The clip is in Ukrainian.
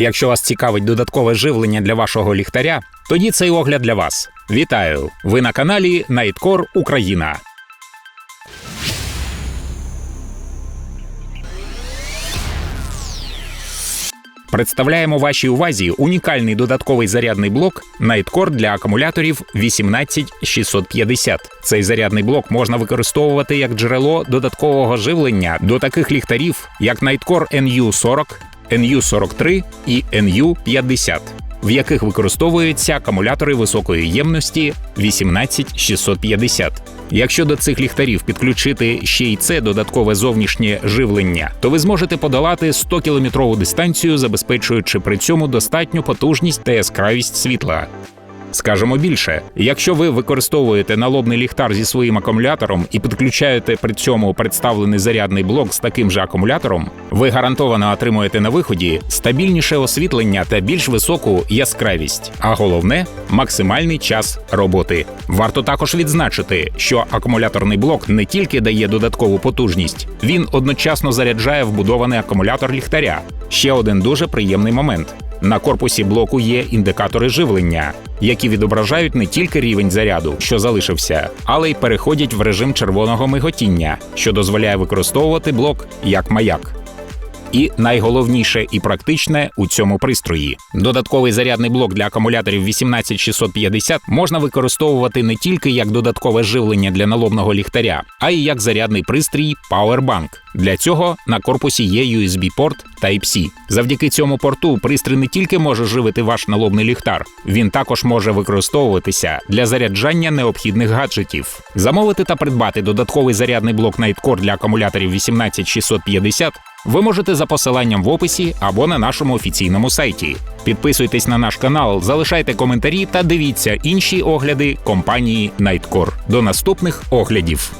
Якщо вас цікавить додаткове живлення для вашого ліхтаря, тоді цей огляд для вас. Вітаю! Ви на каналі Nightcore Україна. Представляємо вашій увазі унікальний додатковий зарядний блок Nightcore для акумуляторів 18650. Цей зарядний блок можна використовувати як джерело додаткового живлення до таких ліхтарів, як Nightcore NU40, NU43 і NU50 в яких використовуються акумулятори високої ємності 18650. Якщо до цих ліхтарів підключити ще й це додаткове зовнішнє живлення, то ви зможете подолати 100-кілометрову дистанцію, забезпечуючи при цьому достатню потужність та яскравість світла. Скажемо більше, якщо ви використовуєте налобний ліхтар зі своїм акумулятором і підключаєте при цьому представлений зарядний блок з таким же акумулятором, ви гарантовано отримуєте на виході стабільніше освітлення та більш високу яскравість, а головне максимальний час роботи. Варто також відзначити, що акумуляторний блок не тільки дає додаткову потужність, він одночасно заряджає вбудований акумулятор ліхтаря. Ще один дуже приємний момент. На корпусі блоку є індикатори живлення, які відображають не тільки рівень заряду, що залишився, але й переходять в режим червоного миготіння, що дозволяє використовувати блок як маяк. І найголовніше і практичне у цьому пристрої. Додатковий зарядний блок для акумуляторів 18650 можна використовувати не тільки як додаткове живлення для налобного ліхтаря, а й як зарядний пристрій Powerbank. Для цього на корпусі є USB-порт Type-C. Завдяки цьому порту пристрій не тільки може живити ваш налобний ліхтар, він також може використовуватися для заряджання необхідних гаджетів. Замовити та придбати додатковий зарядний блок Nightcore для акумуляторів 18650 ви можете за посиланням в описі або на нашому офіційному сайті. Підписуйтесь на наш канал, залишайте коментарі та дивіться інші огляди компанії Nightcore. До наступних оглядів.